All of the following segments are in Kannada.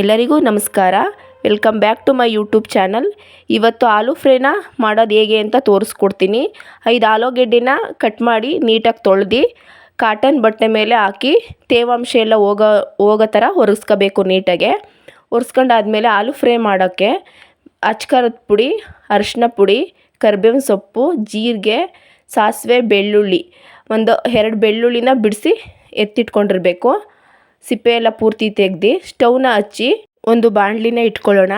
ಎಲ್ಲರಿಗೂ ನಮಸ್ಕಾರ. Welcome back to my YouTube channel ಇವತ್ತು ಆಲೂ ಫ್ರೈನ ಮಾಡೋದು ಹೇಗೆ ಅಂತ ತೋರಿಸ್ಕೊಡ್ತೀನಿ. ಐದು ಆಲೂಗೆಡ್ಡೆನ ಕಟ್ ಮಾಡಿ ನೀಟಾಗಿ ತೊಳೆದು ಕಾಟನ್ ಬಟ್ಟೆ ಮೇಲೆ ಹಾಕಿ ತೇವಾಂಶ ಎಲ್ಲ ಹೋಗೋ ಹೋಗೋ ಥರ ಒರೆಸ್ಕೋಬೇಕು ನೀಟಾಗೆ. ಒರೆಸ್ಕೊಂಡಾದ್ಮೇಲೆ ಆಲೂ ಫ್ರೈ ಮಾಡೋಕ್ಕೆ ಅಚ್ಕಾರದ ಪುಡಿ, ಅರಿಶಿನ ಪುಡಿ, ಕರ್ಬೇವಿನ ಸೊಪ್ಪು, ಜೀರಿಗೆ, ಸಾಸಿವೆ, ಬೆಳ್ಳುಳ್ಳಿ ಒಂದು ಎರಡು ಬೆಳ್ಳುಳ್ಳಿನ ಬಿಡಿಸಿ ಎತ್ತಿಟ್ಕೊಂಡಿರಬೇಕು. ಸಿಪ್ಪೆ ಎಲ್ಲ ಪೂರ್ತಿ ತೆಗ್ದು ಸ್ಟೌವ್ನ ಹಚ್ಚಿ ಒಂದು ಬಾಣಲಿನ ಇಟ್ಕೊಳ್ಳೋಣ.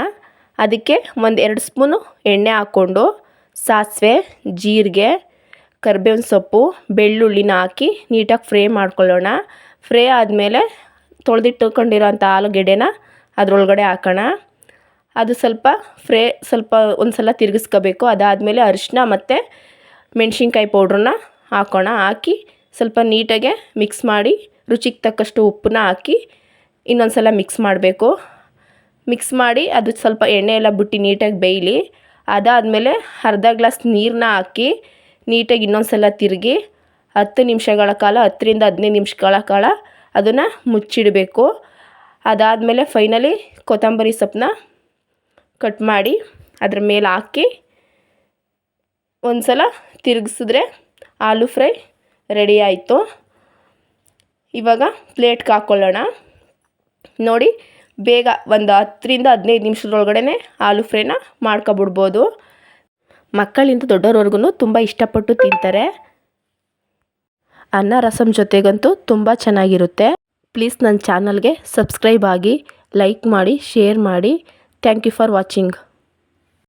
ಅದಕ್ಕೆ ಒಂದು ಎರಡು ಸ್ಪೂನು ಎಣ್ಣೆ ಹಾಕ್ಕೊಂಡು ಸಾಸಿವೆ, ಜೀರಿಗೆ, ಕರ್ಬೇವಿನ ಸೊಪ್ಪು, ಬೆಳ್ಳುಳ್ಳಿನ ಹಾಕಿ ನೀಟಾಗಿ ಫ್ರೈ ಮಾಡ್ಕೊಳ್ಳೋಣ. ಫ್ರೈ ಆದಮೇಲೆ ತೊಳೆದಿಟ್ಟುಕೊಂಡಿರೋಂಥ ಆಲೂಗೆಡ್ಡೆನ ಅದರೊಳಗಡೆ ಹಾಕೋಣ. ಅದು ಸ್ವಲ್ಪ ಫ್ರೈ ಸ್ವಲ್ಪ ಒಂದು ಸಲ ತಿರುಗಿಸ್ಕೋಬೇಕು. ಅದಾದಮೇಲೆ ಅರಿಶಿನ ಮತ್ತು ಮೆಣಸಿನ್ಕಾಯಿ ಪೌಡ್ರನ್ನ ಹಾಕೋಣ. ಹಾಕಿ ಸ್ವಲ್ಪ ನೀಟಾಗೆ ಮಿಕ್ಸ್ ಮಾಡಿ ರುಚಿಗೆ ತಕ್ಕಷ್ಟು ಉಪ್ಪನ್ನ ಹಾಕಿ ಇನ್ನೊಂದು ಸಲ ಮಿಕ್ಸ್ ಮಾಡಬೇಕು. ಮಿಕ್ಸ್ ಮಾಡಿ ಅದು ಸ್ವಲ್ಪ ಎಣ್ಣೆ ಎಲ್ಲ ಬಿಟ್ಟು ನೀಟಾಗಿ ಬೇಯಲಿ. ಅದಾದಮೇಲೆ ಅರ್ಧ ಗ್ಲಾಸ್ ನೀರನ್ನ ಹಾಕಿ ನೀಟಾಗಿ ಇನ್ನೊಂದು ಸಲ ತಿರುಗಿ ಹತ್ತು ನಿಮಿಷಗಳ ಕಾಲ, ಹತ್ತರಿಂದ ಹದಿನೈದು ನಿಮಿಷಗಳ ಕಾಲ ಅದನ್ನು ಮುಚ್ಚಿಡಬೇಕು. ಅದಾದಮೇಲೆ ಫೈನಲಿ ಕೊತ್ತಂಬರಿ ಸೊಪ್ಪನ್ನ ಕಟ್ ಮಾಡಿ ಅದ್ರ ಮೇಲೆ ಹಾಕಿ ಒಂದು ಸಲ ತಿರುಗಿಸಿದ್ರೆ ಆಲೂ ಫ್ರೈ ರೆಡಿ ಆಯಿತು. ಇವಾಗ ಪ್ಲೇಟ್ಗೆ ಹಾಕ್ಕೊಳ್ಳೋಣ ನೋಡಿ, ಬೇಗ ಒಂದು ಹತ್ತರಿಂದ ಹದಿನೈದು ನಿಮಿಷದೊಳಗಡೆ ಆಲೂ ಫ್ರೈನ ಮಾಡ್ಕೊಬಿಡ್ಬೋದು. ಮಕ್ಕಳಿಂದ ದೊಡ್ಡವ್ರವರೆಗೂ ತುಂಬ ಇಷ್ಟಪಟ್ಟು ತಿಂತಾರೆ. ಅನ್ನ ರಸಂ ಜೊತೆಗಂತೂ ತುಂಬ ಚೆನ್ನಾಗಿರುತ್ತೆ. ಪ್ಲೀಸ್ ನನ್ನ ಚಾನಲ್ಗೆ ಸಬ್ಸ್ಕ್ರೈಬ್ ಆಗಿ ಲೈಕ್ ಮಾಡಿ, ಶೇರ್ ಮಾಡಿ. Thank you for watching.